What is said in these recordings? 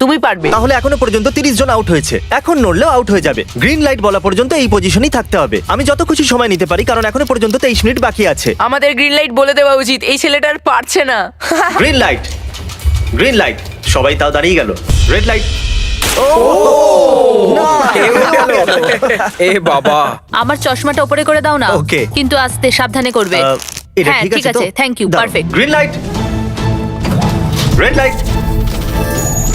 তুমি পারবে। তাহলে এখনও পর্যন্ত তিরিশ জন আউট হয়েছে। এখন নড়লেও আউট হয়ে যাবে। গ্রিন লাইট বলা পর্যন্ত এই পজিশনেই থাকতে হবে। আমি যত খুশি সময় নিতে পারি কারণ এখনও পর্যন্ত তেইশ মিনিট বাকি আছে। আমাদের গ্রিন লাইট বলে দেওয়া উচিত এই ছেলেটার পারছে না। গ্রিন লাইট গ্রিন লাইট সবাই তাও দাঁড়িয়ে গেল। রেড লাইট এ বাবা। আমার চশমাটা উপরে করে দাও না। Okay. কিন্তু আস্তে সাবধানে করবে। এটা হ্যাঁ ঠিক ঠিক আছে আছে thank you perfect green light red light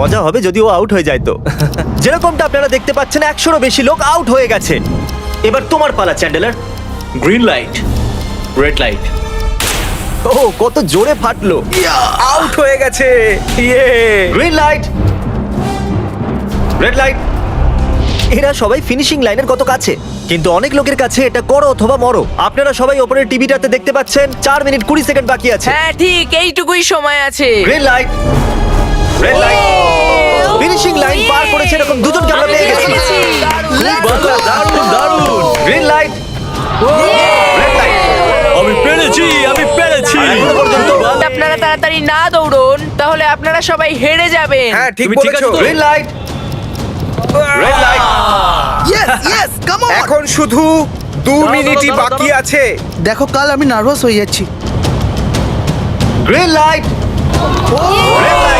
মজা হবে যদি ও আউট হয়ে যায় তো। যেরকমটা আপনারা দেখতে পাচ্ছেন একশোরও বেশি লোক আউট হয়ে গেছে। এবার তোমার পালা Chandler. Green light red light ও কত জোরে ফাটলো। আউট হয়ে গেছে। ইয়ে। গ্রিন লাইট রেড লাইট এরা সবাই ফিনিশিং লাইনের কত কাছে? কিন্তু অনেক লোকের কাছে এটা করো অথবা মরো। আপনারা সবাই ওপরের টিভিটাতে দেখতে পাচ্ছেন চার মিনিট কুড়ি সেকেন্ড বাকি আছে। হ্যাঁ ঠিক এইটুকুই সময় আছে। Green light red light finishing line পার করেছে এরকম দুজনকে আমরা পেয়ে গেছি। দারুণ দারুণ গ্রিন লাইট রেড লাইট আমি পেরেছি আমি পেরেছি। আপনারা তাড়াতাড়ি না দৌড়ন তাহলে আপনারা সবাই হেরে যাবেন। হ্যাঁ ঠিক ঠিক বলেছ? গ্রিন লাইট রেড লাইট এখন শুধু দু মিনিটই বাকি আছে। দেখো কাল আমি নার্ভাস হয়ে যাচ্ছি। গ্রিন লাইট রেড লাইট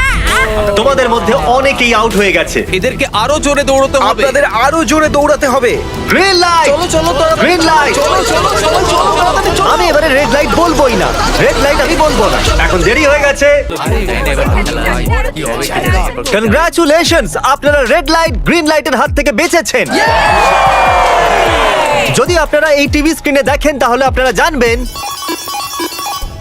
তোমাদের মধ্যে অনেকেই আউট হয়ে গেছে এদেরকে আরও জোরে দৌড়তে হবে আপনাদের আরও জোরে দৌড়াতে হবে গ্রিন লাইট চলো চলো গ্রিন লাইট আমি এবারে রেড লাইট বলবোই না রেড লাইট আমি বলব না এখন দেরি হয়ে গেছে কনগ্রাচুলেশনস আপনারা রেড লাইট গ্রিন লাইটের হাত থেকে বেঁচেছেন যদি আপনারা এই টিভি স্ক্রিনে দেখেন তাহলে আপনারা জানবেন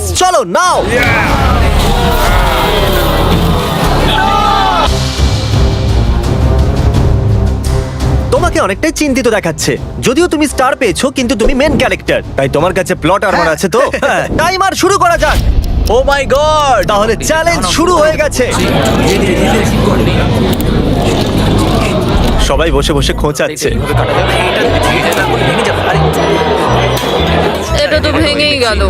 ক্রিস চলো নাও। তোমাকে অনেকটাই চিন্তিত দেখাচ্ছে। যদিও তুমি স্টার পেয়েছ কিন্তু তুমি মেন ক্যারেক্টার তাই তোমার কাছে প্লট আর্মার আছে তো? টাইমার শুরু করা যাক। ও মাই গড তাহলে চ্যালেঞ্জ শুরু হয়ে গেছে। সবাই বসে বসে খোঁচাচ্ছে। গেল।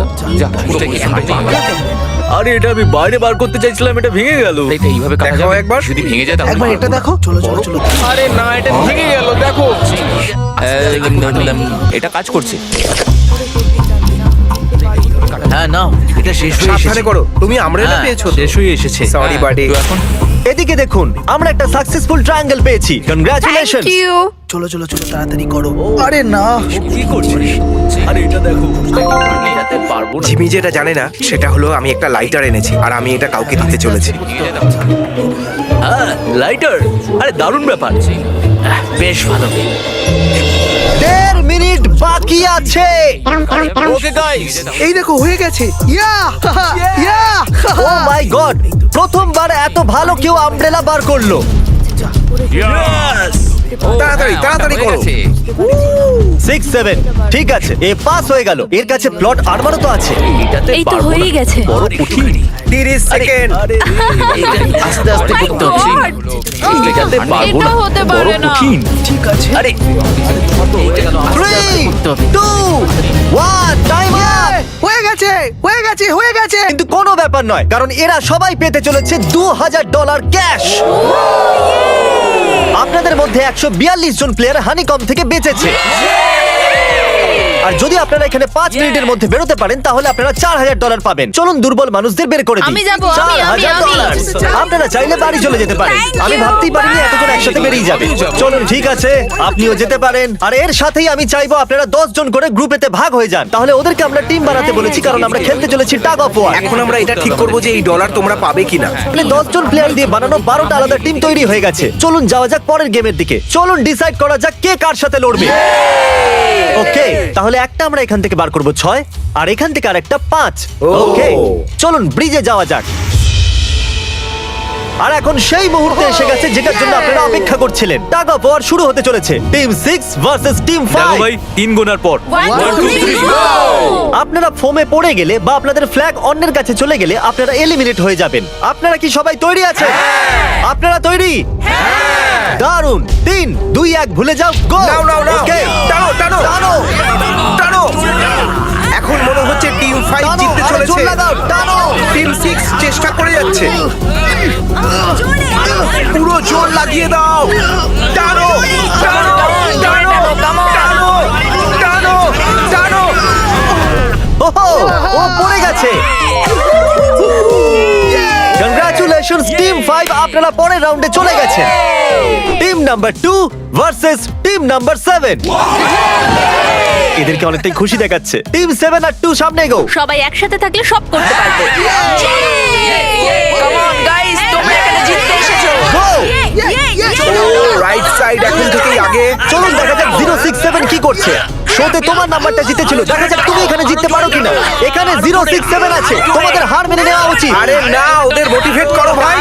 আরে এটা আমি বাইরে বার করতে চাইছিলাম এটা ভেঙে গেল। এটা এইভাবে কাটা যাবে? একবার। যদি ভেঙে যায় তাহলে একবার এটা দেখো। চলো চলো চলো। আরে না এটা ভেঙে গেল দেখো। এটা কাজ করছে। হ্যাঁ নাও এটা শেষ হয়ে এসেছে। করো। তুমি আমরেলা হ্যাঁ, পেয়েছ শেষ হয়ে এসেছে। Sorry, হ্যাঁ, এখন এদিকে দেখুন আমরা একটা সাকসেসফুল ট্রায়াঙ্গেল পেয়েছি। কনগ্রাচুলেশন থ্যাংক ইউ চলো চলো চলো তাড়াতাড়ি করো। আরে না। কি করছিস? আরে এটা দেখো পারব না। জিমি যেটা জানে না সেটা হলো আমি একটা লাইটার এনেছি আর আমি এটা কাউকে দিতে চলেছি। হ্যাঁ লাইটার আরে দারুণ ব্যাপার। আহ, বেশ ভালো। দেড় মিনিট বাকি আছে। ওকে গাইস এই দেখো হয়ে গেছে। ইয়া ইয়া ও মাই গড প্রথমবার এত ভালো কেউ আমব্রেলা বার করল। ইয়েস তাড়াতাড়ি তাড়াতাড়ি করো। সিক্স সেভেন ঠিক আছে এ পাস হয়ে গেল। এর কাছে প্লট আর্মারও তো আছে। এই তো পারব না। হয়েই গেছে। বড় কঠিন। তিরিশ সেকেন্ড আরে এটা আস্তে আস্তে করতে হচ্ছে এটাতে পারব এটা হতে বড় পারে না। কঠিন। ঠিক আছে। আরে থ্রি টু ওয়ান টাইম হয়ে গেছে হয়ে গেছে হয়ে গেছে। কিন্তু কোনো ব্যাপার নয় কারণ এরা সবাই পেতে চলেছে দু হাজার ডলার ক্যাশ আপনাদের মধ্যে একশো বিয়াল্লিশ জন প্লেয়ার হানিকম থেকে বেঁচেছে। আর যদি আপনারা এখানে পাঁচ মিনিটের মধ্যে বেরোতে পারেন তাহলে আপনারা চার হাজার ডলার পাবেন। চলুন দুর্বল মানুষদের বের করে দিই। আমি যাব, আমি, চার আমি, হাজার আমি। ডলার আপনারা চাইলে বাড়ি চলে যেতে পারেন। Thank আমি ভাবতেই পারিনি এতজন একসাথে বেরিয়ে যাবে। চলুন ঠিক আছে আপনিও যেতে পারেন। আর এর সাথেই আমি চাইব আপনারা দশ জন করে গ্রুপেতে ভাগ হয়ে যান। তাহলে ওদেরকে আমরা টিম বানাতে বলেছি কারণ আমরা খেলতে চলেছি টাগ অফ ওয়ার এখন আমরা এটা ঠিক করব যে এই ডলার তোমরা পাবে কিনা। মানে দশ জন প্লেয়ার দিয়ে বানানো বারোটা আলাদা টিম তৈরি হয়ে গেছে। চলুন যাওয়া যাক পরের গেমের দিকে। চলুন ডিসাইড করা যাক কে কার সাথে লড়বে। ওকে তাহলে একটা আমরা এখান থেকে বার করব ছয় আর এখান থেকে আরেকটা পাঁচ। ওকে চলুন ব্রিজে যাওয়া যাক। আর এখন সেই মুহূর্তে এসে গেছে যেটার জন্য আপনারা অপেক্ষা করছিলেন। টাগ অফ ওয়ার শুরু হতে চলেছে। টিম সিক্স ভার্সেস টিম দেখো ফাইভ। ভাই তিন গোনার পর! আপনারা ফোমে পড়ে গেলে বা আপনাদের ফ্ল্যাগ অন্যের কাছে চলে গেলে আপনারা এলিমিনেট হয়ে যাবেন। আপনারা কি সবাই তৈরি আছেন? আপনারা তৈরি? দারুণ তিন দুই এক ভুলে যাও গো নাও নাও নাও টানো টানো টানো এখন মনে হচ্ছে টিম ফাইভ জিততে চলেছে। টিম সিক্স চেষ্টা করে যাচ্ছে। পুরো জোর লাগিয়ে দাও। টানো টানো টানো টানো টানো টানো। ওহো ও পড়ে গেছে। কংগ্রাচুলেশনস টিম ফাইভ আপনারা পরের রাউন্ডে চলে গেছেন। Team number two versus team number seven এদেরকে অনেকটাই খুশি দেখাচ্ছে। টিম সেভেন আর টু সামনে গো সবাই একসাথে থাকলে সব করতে পারবে। কাম অন গাইস তোমরা এখানে জিততে এসেছ। গো রাইট সাইড এখন থেকেই আগে। চলুন দেখা যাক জিরো সিক্স সেভেন কি করছে। শোতে তোমার নাম্বারটা জিতেছিল। দেখা যাক তুমি এখানে জিততে পারো কিনা। এখানে জিরো সিক্স সেভেন আছে। তোমাদের হার মেনে নেওয়া উচিত। আরে না ওদের মোটিভেট করো ভাই।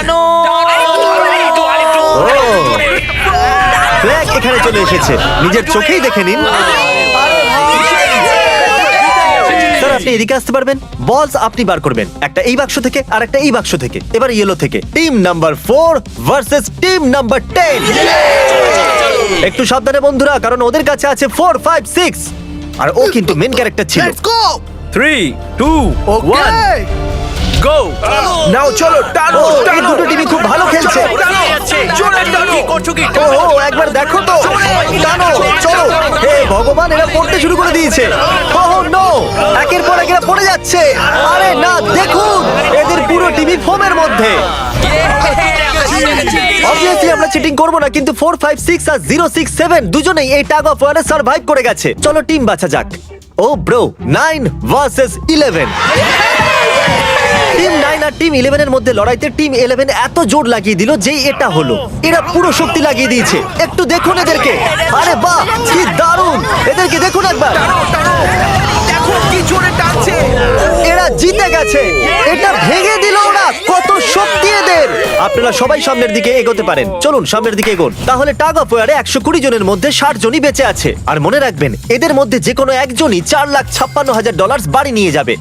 ফ্ল্যাগ এখানে চলে এসেছে। নিজের চোখেই দেখে নিন। আপনি এদিকে আসতে পারবেন বলস আপনি বার করবেন। একটা এই বাক্স থেকে আর একটা এই বাক্স থেকে এবার ইয়েলো থেকে। Team number four versus team number ten একটু সাবধানে বন্ধুরা কারণ ওদের কাছে আছে ফোর ফাইভ সিক্স আর ও কিন্তু মেন ক্যারেক্টার ছিল। Three two one go now চলো টানো ও এই টানো! দুটো টিমই খুব ভালো খেলছে। জোরে টানো! কি করছ কি ও ও, একবার দেখো তো। টানো চলো হে ভগবান এরা পড়তে শুরু করে দিয়েছে। Oh no! একের পর এক এরা পড়ে যাচ্ছে। আরে না দেখুন এদের পুরো টিভি ফোমের মধ্যে। অবভিয়াসলি আমরা চিটিং করব না কিন্তু ফোর ফাইভ সিক্স আর জিরো সিক্স সেভেন দুজনেই এই টাগ অফ ওয়ারে সার্ভাইভ করে গেছে। চলো টিম বাছা যাক। ও bro nine versus eleven team nine আর টিম ইলেভেনের মধ্যে লড়াইতে টিম ইলেভেন এত জোর লাগিয়ে দিল যে এটা হলো। এরা পুরো শক্তি লাগিয়ে দিয়েছে। একটু দেখুন এদেরকে। আরে বাহ, কি দারুণ। এদেরকে দেখুন একবার। কি জোরে টানছে। এরা জিতে গেছে। এটা ভেঙে দিল ওরা কত শক্তি এদের। আপনারা সবাই সামনের দিকে এগোতে পারেন। চলুন সামনের দিকে এগোন। তাহলে টাগ অফ ওয়ারে একশো কুড়ি জনের মধ্যে ষাট জনই বেঁচে আছে। আর মনে রাখবেন এদের মধ্যে যে কোনো একজনই চার লাখ ছাপ্পান্ন হাজার ডলার বাড়ি নিয়ে যাবে।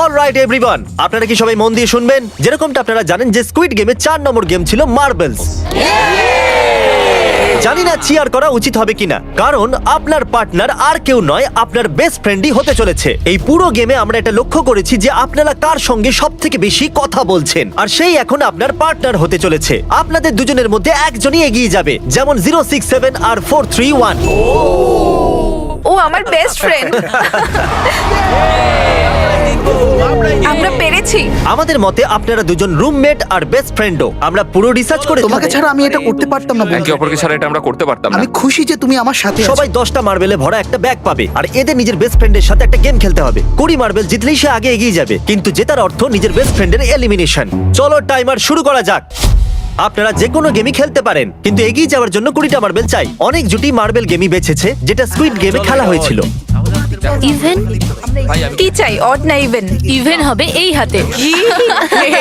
অল রাইট এভরিওয়ান আপনারা কি সবাই মন দিয়ে শুনবেন? যেরকমটা আপনারা জানেন যে স্কুইড গেমে চার নম্বর গেম ছিল মার্বেলস জানি না চিয়ার করা উচিত হবে কিনা কারণ আপনার পার্টনার আর কেউ নয় আপনার বেস্ট ফ্রেন্ডই হতে চলেছে। এই পুরো গেমে আমরা এটা লক্ষ্য করেছি যে আপনারা কার সঙ্গে সব থেকে বেশি কথা বলছেন আর সেই এখন আপনার পার্টনার হতে চলেছে। আপনাদের দুজনের মধ্যে একজনই এগিয়ে যাবে যেমন জিরো সিক্স সেভেন আর ফোর থ্রি ওয়ান ও আমার বেস্ট ফ্রেন্ড আমরা পেরেছি। আমাদের মতে আপনারা দুজন রুমমেট আর বেস্ট ফ্রেন্ডও আমরা পুরো রিসার্চ করে তোমাকে ছাড়া আমি এটা করতে পারতাম না একে অপরকে ছাড়া এটা আমরা করতে পারতাম না। আমি খুশি যে তুমি আমার সাথে আছো। সবাই দশটা মার্বেলে ভরা একটা ব্যাগ পাবে। আর এদের নিজের বেস্ট ফ্রেন্ডের সাথে একটা গেম খেলতে হবে। কুড়ি মার্বেল জিতলেই সে আগে এগিয়ে যাবে। কিন্তু জেতার অর্থ নিজের বেস্ট ফ্রেন্ডের এলিমিনেশন চলো টাইমার শুরু করা যাক। আপনারা যে কোনো গেমই খেলতে পারেন। কিন্তু এগিয়ে যাওয়ার জন্য কুড়িটা মার্বেল চাই। অনেক জুটি মার্বেল গেমই বেছেছে যেটা সুইট গেমে খেলা হয়েছিল। ইভেন কি চাই? অড না ইভেন ইভেন হবে এই হাতে।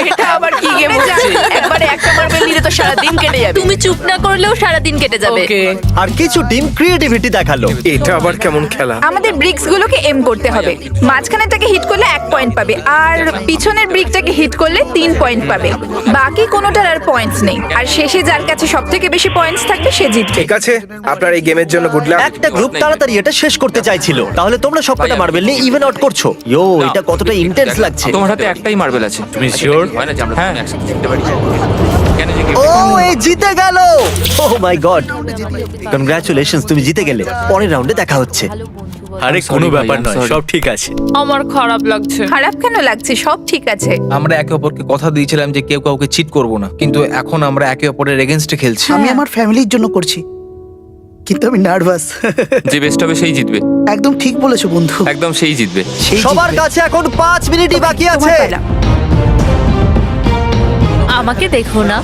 এটা আবার কি গেম হচ্ছে? একবারে একটা মার্বেল নিলে তো সারা দিন কেটে যাবে। তুমি চুপ না করলেও সারা দিন কেটে যাবে। আর কিছু টিম ক্রিয়েটিভিটি দেখাল। এটা আবার কেমন খেলা? আমাদের ব্রিক্স গুলোকে এম করতে হবে। মাঝখানেরটাকে হিট করলে এক পয়েন্ট পাবে আর পিছনের ব্রিকটাকে হিট করলে তিন পয়েন্ট পাবে। বাকি কোনোটার আর পয়েন্টস নেই। আর শেষে যার কাছে সব থেকে বেশি পয়েন্টস থাকবে সে জিতবে। ঠিক আছে আপনার এই গেমের জন্য গুড লাক একটা গ্রুপ তাড়াতাড়ি এটা শেষ করতে চাইছিল। তাহলে তোমরা সবকটা মার্বেল নিয়ে ইভেন আউট করছ। ইয়ো এটা কতটা ইন্টেন্স লাগছে। তোমার হাতে একটাই মার্বেল আছে। তুমি? হয় না যে আমরা হ্যাঁ। একসাথে জিততে পারি? কেন যে ও এই জিতে গেল! ও মাই গড কনগ্রাচুলেশনস তুমি জিতে গেলে। পরের রাউন্ডে দেখা হচ্ছে। আরে কোনো ব্যাপার নয় সব ঠিক আছে। আমার খারাপ লাগছে। খারাপ কেন লাগছে? সব ঠিক আছে। আমরা একে অপরকে কথা দিয়েছিলাম যে কেউ কাউকে চিট করব না। কিন্তু এখন আমরা একে অপরের এগেনস্টে খেলছি। আমি আমার ফ্যামিলির জন্য করছি। কিন্তু আমি নার্ভাস যে বেস্ট হবে সেই জিতবে। একদম ঠিক বলেছ বন্ধু। একদম সেই জিতবে। সেই সবার জিতবে। কাছে এখন পাঁচ মিনিটই বাকি আছে। পালা। আমাকে দেখো না।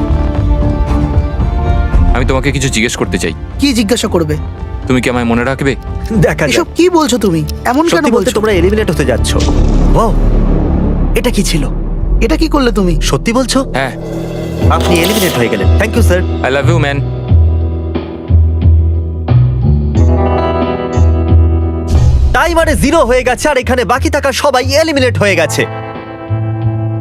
আমি তোমাকে কিছু জিজ্ঞেস করতে চাই। কি জিজ্ঞাসা করবে? তুমি কি আমায় মনে রাখবে? দেখা যাক। এসব কি বলছো তুমি? এমন কেন সত্যি বলতে বলছো তোমরা এলিমিনেট হতে যাচ্ছ। ও এটা কি ছিল? এটা কি করলে তুমি? সত্যি বলছো? হ্যাঁ। আপনি এলিমিনেট হয়ে গেলেন। Thank you sir I love you man টাইমারে zero হয়ে গেছে আর এখানে বাকি থাকা সবাই এলিমিনেট হয়ে গেছে।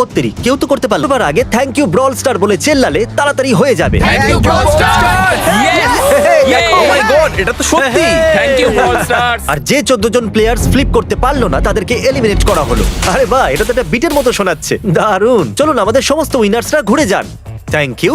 ওত্তেরি কেউ তো করতে পারল এবার আগে থ্যাংক ইউ ব্রল স্টার বলে চেল্লালে তাড়াতাড়ি হয়ে যাবে। ও মাই গড এটা তো সত্যি! থ্যাংক ইউ অল স্টারস আর যে চোদ্দ জন প্লেয়ার্স ফ্লিপ করতে পারল না তাদেরকে এলিমিনেট করা হলো। আরে বাহ এটা তো একটা বিটের মতো শোনাচ্ছে। দারুণ! চলুন আমাদের সমস্ত উইনার্সরা ঘুরে যান। থ্যাংক ইউ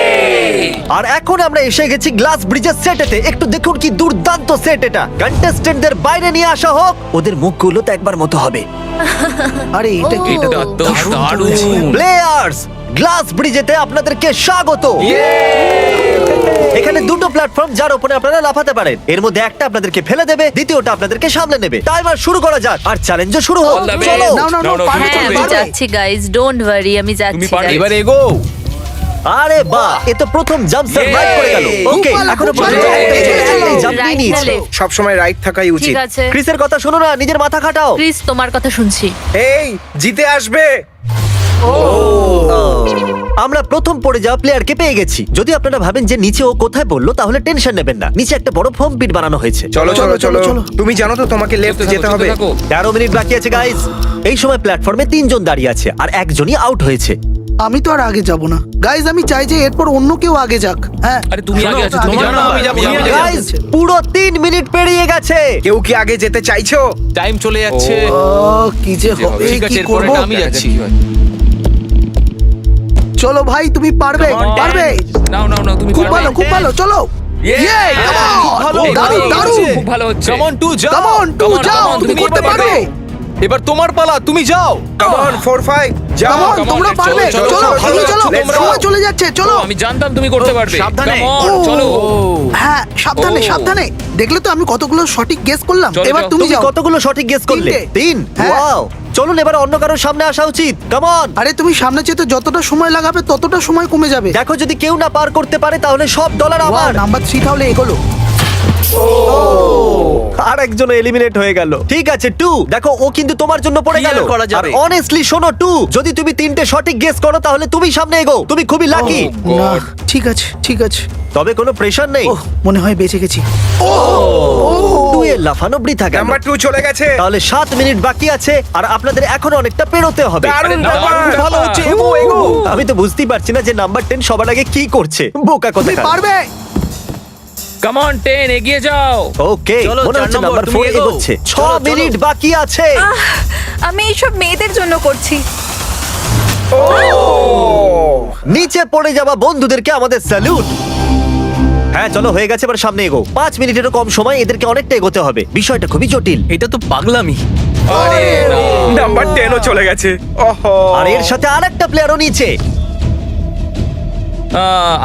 আর এখন আমরা এসে গেছি গ্লাস ব্রিজের সেটেতে একটু দেখুন কি দুর্দান্ত সেট এটা। কন্টেস্টেন্টদের বাইরে নিয়ে আসা হোক ওদের মুখগুলো তো একবার মতো হবে। আরে এটা কি? এটা তো দারুণ প্লেয়ার্স গ্লাস ব্রিজেতে আপনাদেরকে স্বাগত। এখানে দুটো প্ল্যাটফর্ম যার উপরে আপনারা লাফাতে পারেন। এর মধ্যে একটা আপনাদেরকে ফেলে দেবে দ্বিতীয়টা আপনাদেরকে সামলে নেবে। টাইমার শুরু করা যাক। আর চ্যালেঞ্জও শুরু হোক। চলো। হ্যাঁ আমি যাচ্ছি গাইজ ডোন্ট ওয়ারি আমি যাচ্ছি. এবার এগো। আরে বাহ এ তো প্রথম জাম্প সার্ভাইভ করে গেল। ওকে এখনও পর্যন্ত জাম্প নিয়ে নিয়েছে। সব সময় রাইট থাকাই উচিত। ঠিক আছে। ক্রিসের কথা শোনো না নিজের মাথা খাটাও। প্লিজ তোমার কথা শুনছি। এই জিতে আসবে। আমরা প্রথম পড়ে যাওয়া প্লেয়ারকে পেয়ে গেছি। যদি আপনারা ভাবেন যে নিচে ও কোথায় বলল তাহলে টেনশন নেবেন না। নিচে একটা বড় ফোম পিট বানানো হয়েছে। চলো চলো চলো, চলো। তুমি জানো তো তোমাকে লেফট যেতে হবে। তেরো মিনিট বাকি আছে গাইস এই সময় প্ল্যাটফর্মে তিনজন দাঁড়িয়ে আছে আর একজনই আউট হয়েছে। আমি তো আর আগে যাব না। গাইজ আমি চাই যে এরপর অন্য কেউ আগে যাক হ্যাঁ? আরে তুমি আগে আছো তুমি জানো যাব, আমি যাব। আমি। গাইস পুরো তিন মিনিট পেরিয়ে গেছে। কেউ কি আগে যেতে চাইছো? টাইম চলে যাচ্ছে। ও, কি যে হবে ঠিক আছে কি এরপরে করব? আমি যাচ্ছি। চলো ভাই তুমি পারবে পারবে। নাও নাও নাও তুমি খুব ভালো খুব ভালো চলো। Yay, come on! ভালো, দারুণ, ভালো, খুব ভালো হচ্ছে। কাম অন টু যাও Come on, টু যাও তুমি তুমি করতে করতে পারবে। এবার তোমার পালা তুমি যাও। কাম অন 4 5 যাও। তোমরা পারবে। চলো, চলো চলো, চলো, যাচ্ছে চলো। আমি জানতাম তুমি করতে পারবে। সাবধানে। ও, চলো। হ্যাঁ সাবধানে সাবধানে। দেখলে তো আমি কতগুলো সঠিক গেস করলাম। এবার তুমি যাও। কতগুলো সঠিক গেস করলে। তিন? হ্যাঁ। ওয়াও চলুন এবার অন্য কারোর সামনে আসা উচিত। কেমন আরে তুমি সামনে যেতে যতটা সময় লাগাবে ততটা সময় কমে যাবে। দেখো যদি কেউ না পার করতে পারে তাহলে সব ডলার আমার। নাম্বার থ্রি তাহলে এগোলো। আর একজন এলিমিনেট হয়ে গেল। ঠিক আছে টু দেখো ও কিন্তু তোমার জন্য পড়ে গেল। করা যাবে? অনেস্টলি শোনো টু যদি তুমি তিনটে সঠিক গেস করো তাহলে তুমি সামনে এগো। তুমি খুবই লাকি ঠিক আছে ঠিক আছে। তবে কোনো প্রেশার নেই। ওহ মনে হয় বেঁচে গেছি। এর লাফানো বৃথা গেল। নাম্বার 2 চলে গেছে। তাহলে সাত মিনিট বাকি আছে আর আপনাদের এখনও অনেকটা পেরোতে হবে। দারুণ ব্যাপার। ভালো হচ্ছে, এগো এগো। আমি তো বুঝতেই পারছি না যে নাম্বার টেন সবার আগে কি করছে। বোকা তুমি কথা পারবে? কাম অন 10 এগিয়ে যাও। ওকে চলো, মনে চার হচ্ছে নম্বর, নাম্বার তুমি ফোর এগোও। এগোচ্ছে। ছ চলো, চলো। মিনিট বাকি আছে। আমি এইসব মেয়েদের জন্য করছি। নিচে পড়ে যাওয়া বন্ধুদেরকে আমাদের স্যালুট হ্যাঁ চলো হয়ে গেছে এবার সামনে এগো পাঁচ মিনিটেরও কম সময় এদেরকে অনেকটা এগোতে হবে। বিষয়টা খুবই জটিল। এটা তো পাগলামি। আরে নাম্বার 10 ও চলে গেছে। ওহো! আর এর সাথে আরেকটা প্লেয়ারও নিচে আহ,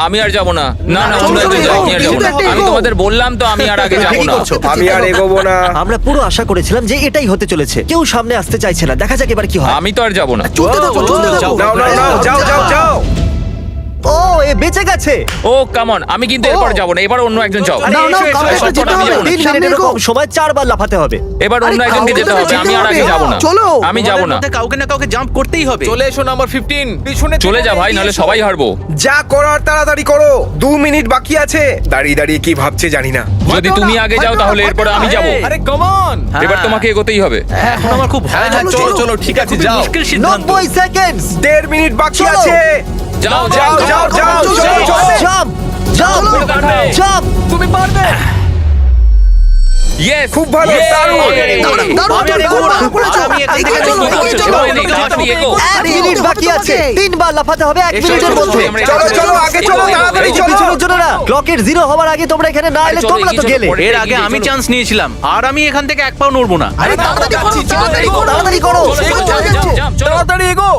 আমি আর যাব না। না না তোমরা যাও, আমি আর যাব না। আমি তোমাদের বললাম তো আমি আর আগে যাব ঠিকই না। করছ। আমি আর এগোবো না। আমরা পুরো আশা করেছিলাম যে এটাই হতে চলেছে। কেউ সামনে আসতে চাইছে না। দেখা যাক এবার কি হয়। আমি তো আর যাব না। চলতে দাও চলতে দাও নাও নাও নাও যাও যাও যাও। ও এ বেঁচে গেছে। ও কাম অন আমি কিন্তু এরপর যাব না এবার অন্য একজন যাও এসো, কাউকে এসো, যেতে হবে। তিন এগো। কম সময় চারবার লাফাতে হবে। এবার অন্য একজনকে যেতে হবে আমি আর আগে যাব না। চলো। আমি যাব না। কাউকে না কাউকে জাম্প করতেই হবে। চলে এসো নাম্বার 15 পিছনে চলে যা ভাই নাহলে সবাই হারবো। যা করার তাড়াতাড়ি করো। দু মিনিট বাকি আছে। দাঁড়িয়ে দাঁড়িয়ে কি ভাবছে জানি না। যদি তুমি আগে যাও তাহলে এরপরে আমি যাব। আরে কাম এবার তোমাকে এগোতেই হবে। এখন আমার খুব ভয় হ্যাঁ, লাগছে। চলো, চলো ঠিক আছে যাও। মুশকিল সিদ্ধান্ত। নব্বই সেকেন্ড দেড় মিনিট বাকি আছে। যাও যাও যাও যাও চলো, পারবে। জাম্প তুমি পারবে ইয়েস খুব ভালো, দারুণ। আমি এখান থেকে চলো, এগো। এক মিনিট বাকি আছে তিনবার লাফাতে হবে এক মিনিটের মধ্যে চলো চলো আগে চলো এগো, এগো, তাড়াতাড়ি চলো পিছনের জন্য না ক্লকের জিরো হওয়ার আগে তোমরা এখানে না এলে তোমরা তো গেলে এর আগে আমি চান্স নিয়েছিলাম আর আমি এখান থেকে এক পাও নড়বো না আরে তাড়াতাড়ি করো তাড়াতাড়ি করো তাড়াতাড়ি করো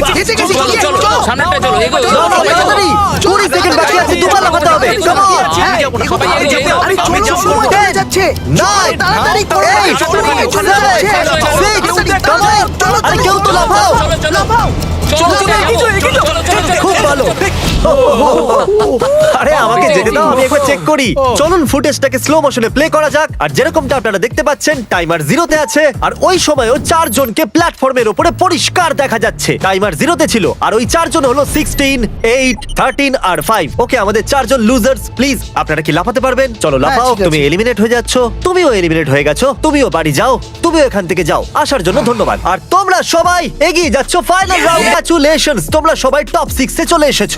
চলো। তাড়াতাড়ি এগো ও চলো চলো তাড়াতাড়ি চলো, যাও। চলো চলো আগে চলো তাড়াতাড়ি দাও, এসো, এসো, চলে এসো চলে এসো চলো, চলো, চলো, আরে তাড়াতাড়ি চলো, চলো। তুমি করতে পারবে। নাও। তুমি যাও আরে, আমি কেন যাব? বলছি তো, আমি তোমার এখানে সবাই ওই একটাই প্ল্যাটফর্মে এসে দাঁড়িয়েছে আরে, থার্টি তিরিশ ওয়ান চলো, চলো, সেকেন্ড চলো, সেকেন্ড বাকি আছে চলো চলো ভাই আমি চললাম টাটা যাও বেঁচে গেছি, চলো, চলো, চলো, চলো। চলো। তাড়াতাড়ি। কুড়ি সেকেন্ড বাকি আছে. হ্যাঁ, না, চলো, না। চলে যাচ্ছে Nine, তাড়াতাড়ি করো চলো, চলো, খুব ভালো। আরে আমাকে যেতে দাও আমি একবার চেক করি। চলুন ফুটেজটাকে স্লো মোশনে প্লে করা যাক। আর যেরকমটা আপনারা দেখতে পাচ্ছেন টাইমার জিরোতে আছে। আর ওই সময়ও চারজনকে প্ল্যাটফর্মের উপরে পরিষ্কার দেখা যাচ্ছে। টাইমার জিরোতে ছিল আর ওই চারজন হলো সিক্সটিন এইট থার্টিন আর ফাইভ ওকে আমাদের চারজন লুজার্স প্লিজ আপনারা কি লাফাতে পারবেন? চলো লাফাও ঠিক আছে। তুমি এলিমিনেট হয়ে যাচ্ছ। তুমিও এলিমিনেট হয়ে গেছো তুমিও বাড়ি যাও তুমিও এখান থেকে যাও। আসার জন্য ধন্যবাদ। আর তোমরা সবাই এগিয়ে যাচ্ছ ফাইনাল রাউন্ড কংগ্রাচুলেশনস তোমরা সবাই টপ সিক্সে চলে এসেছ।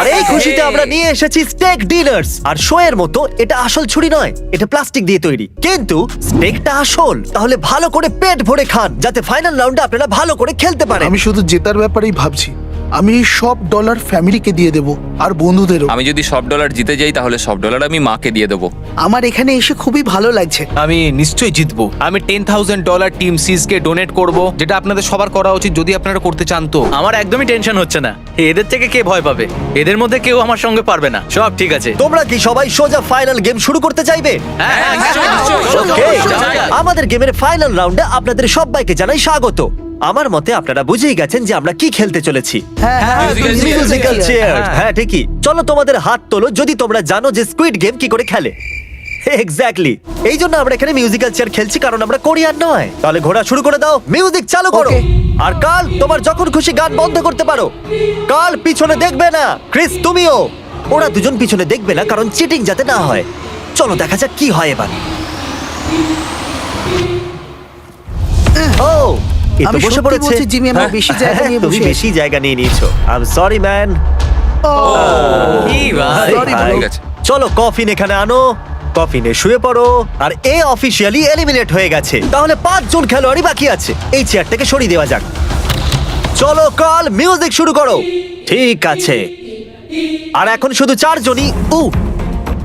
আর এই খুশিতে আমরা নিয়ে এসেছি স্টেক ডিনার্স আর শো এর মতো এটা আসল ছুরি নয় এটা প্লাস্টিক দিয়ে তৈরি। কিন্তু স্টেকটা আসল তাহলে ভালো করে পেট ভরে খান যাতে ফাইনাল রাউন্ডে আপনারা ভালো করে খেলতে পারেন। আমি শুধু জেতার ব্যাপারেই ভাবছি। আমি এই সব ডলার ফ্যামিলিকে দিয়ে দেব আর বন্ধুদেরও। আমি যদি সব ডলার জিতে যাই তাহলে সব ডলার আমি মাকে দিয়ে দেবো। আমার এখানে এসে খুবই ভালো লাগছে। আমি নিশ্চয়ই জিতবো। আমি ten thousand dollar team Seas কে ডোনেট করব যেটা আপনাদের সবার করা উচিত যদি আপনারা করতে চান তো। আমার একদমই টেনশন হচ্ছে না। এদের থেকে কে ভয় পাবে? এদের মধ্যে কেউ আমার সঙ্গে পারবে না। সব ঠিক আছে। তোমরা কি সবাই সোজা ফাইনাল গেম শুরু করতে চাইবে? হ্যাঁ, নিশ্চয়ই, নিশ্চয়ই। Okay, যাও, যাও। আমাদের গেমের ফাইনাল রাউন্ডে আপনাদের সবাইকে জানাই স্বাগত। আমার মতে আপনারা বুঝেই গেছেন যে আমরা কি খেলতে চলেছি। হ্যাঁ হ্যাঁ Musical chair. musical চেয়ার হ্যাঁ। হ্যাঁ ঠিকই। চলো তোমাদের হাত তোলো যদি তোমরা জানো যে স্কুইড গেম কি করে খেলে। এক্স্যাক্টলি এই জন্য আমরা এখানে মিউজিক্যাল চেয়ার খেলছি কারণ আমরা কোরিয়ান নয়। তাহলে ঘোড়া শুরু করে দাও মিউজিক চালু করো। Okay. আর কাল তোমার যখন খুশি গান বন্ধ করতে পারো। কাল পিছনে দেখবে না ক্রিস তুমিও। ওরা দুজন পিছনে দেখবে না কারণ চিটিং যাতে না হয়। চলো দেখা যাক কি হয় এবার। ও! এ তো আমি বসে সত্যি পড়েছে। বলছি, জিমি, আমার বেশি জায়গা নিয়ে তুমি বসে আছি। বেশি জায়গা নিয়ে নিয়েছো। আই এম সরি ম্যান কি ভাই। Sorry, bro. ঠিক আছে চলো কফিন এখানে আনো। কফিনে শুয়ে পড়ো। আর এ অফিসিয়ালি এলিমিনেট হয়ে গেছে। তাহলে পাঁচজন খেলোয়াড়ই বাকি আছে। এই চেয়ারটাকে সরিয়ে দেওয়া যাক। চলো কাল মিউজিক শুরু করো। ঠিক আছে। আর এখন শুধু চারজনই। উ।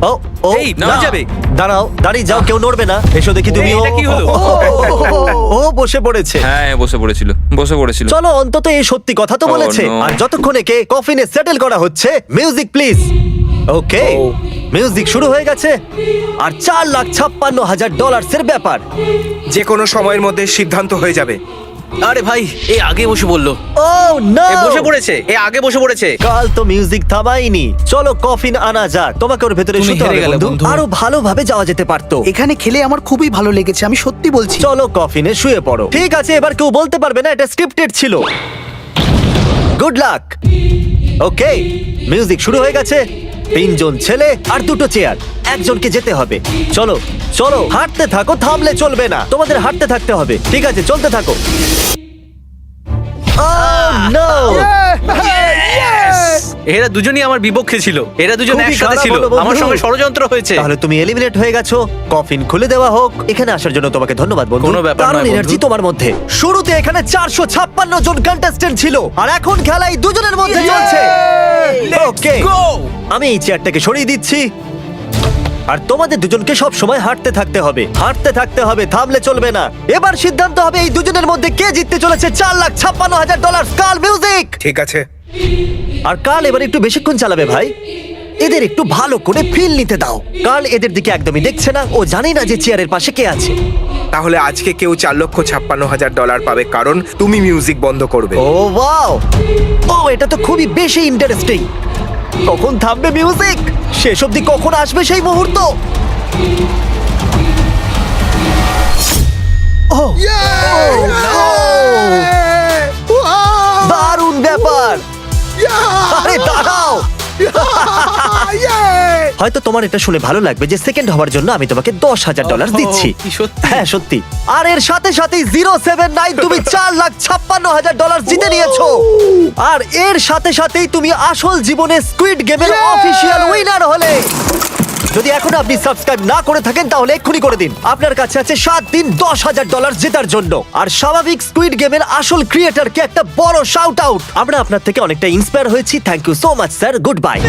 ও ও এই, নামা না। যাবে। দাঁড়াও দাঁড়িয়ে যাও কেউ নড়বে না। এসো দেখি তুমি। এটা কি হলো? ও বসে পড়েছে। হ্যাঁ বসে পড়েছিল বসে পড়েছিল। চলো অন্তত এই সত্যি কথা তো Oh, বলেছে। no. আর যতক্ষণ একে কফিনে সেটেল করা হচ্ছে মিউজিক প্লিজ ওকে মিউজিক শুরু হয়ে গেছে। আর চার লাখ ছাপ্পান্ন হাজার ডলার্সের ব্যাপার। যে কোনো সময়ের মধ্যে সিদ্ধান্ত হয়ে যাবে। আরে ভাই এ আগে বসে বলল। ও না এ বসে পড়েছে এ আগে বসে পড়েছে। কাল তো মিউজিক থামাইনি চলো কফিন আনা যাক। তোমাকে ওর ভেতরে শুতে হবে বন্ধু। আরও ভালোভাবে যাওয়া যেতে পারতো। এখানে খেলে আমার খুবই ভালো লেগেছে আমি সত্যি বলছি। চলো কফিনে শুয়ে পড়ো। ঠিক আছে এবার কেউ বলতে পারবে না এটা স্ক্রিপ্টেড ছিল। গুড লাক ওকে মিউজিক শুরু হয়ে গেছে। তিনজন ছেলে আর দুটো চেয়ার। একজনকে যেতে হবে। চলো চলো, হাঁটতে থাকো, থামলে চলবে না। তোমাদের হাঁটতে থাকতে হবে। ঠিক আছে, চলতে থাকো। এরা দুজনই আমার বিপক্ষে ছিল। এরা দুজন খুবই একসাথে খারাপ ছিল। হলো, বন্ধু। আমার সঙ্গে ষড়যন্ত্র হয়েছে। তাহলে তুমি এলিমিনেট হয়ে গেছো। কফিন খুলে দেওয়া হোক। এখানে আসার জন্য তোমাকে ধন্যবাদ বন্ধু। কোনো ব্যাপার দারুণ নয়, বন্ধু। এনার্জি তোমার মধ্যে। শুরুতে এখানে চারশো ছাপ্পান্ন জন কন্টেস্টেন্ট ছিল। আর এখন খেলাই দুজনের মধ্যে চলছে। ওকে আমি এই চেয়ারটাকে সরিয়ে দিচ্ছি। আর তোমাদের দুজনকে সব সময় হাঁটতে থাকতে হবে। হাঁটতে থাকতে হবে থামলে চলবে না। এবার সিদ্ধান্ত হবে এই দুজনের মধ্যে কে জিততে চলেছে। চার লাখ ছাপ্পান্ন হাজার ডলার কাল মিউজিক ঠিক আছে। আর কাল এবার একটু বেশিক্ষণ চালাবে ভাই। এদের একটু ভালো করে ফিল নিতে দাও। কাল এদের দিকে একদমই দেখছে না ও জানে না যে চেয়ারের পাশে কে আছে। তাহলে আজকে কেউ চার লক্ষ ছাপ্পান্ন হাজার ডলার পাবে কারণ তুমি মিউজিক বন্ধ করবে। ও ওয়াও ও এটা তো খুবই বেশি ইন্টারেস্টিং কখন থামবে মিউজিক শেষ অবধি কখন আসবে সেই মুহূর্ত? হয়তো তোমার এটা শুনে ভালো লাগবে যে সেকেন্ড হওয়ার জন্য আমি তোমাকে দশ হাজার ডলার দিচ্ছি। কি সত্যি? হ্যাঁ সত্যি। আর এর সাথে সাথে জিরো সেভেন নাইন তুমি চার লাখ ছাপ্পান্ন হাজার ডলার জিতে নিয়েছো। আর এর সাথে সাথেই তুমি আসল জীবনে স্কুইড গেমের অফিসিয়াল উইনার হলে। যদি এখন আপনি সাবস্ক্রাইব না করে থাকেন, তাহলে এক্ষুনি করে দিন। আপনার কাছে আছে সাত দিন, দশ হাজার ডলার জেতার জন্য। আর স্বাভাবিক স্কুইড গেমের আসল ক্রিয়েটারকে একটা বড় শাউট আউট আমরা আপনার থেকে অনেকটা ইন্সপায়ার হয়েছি। Thank you so much sir good bye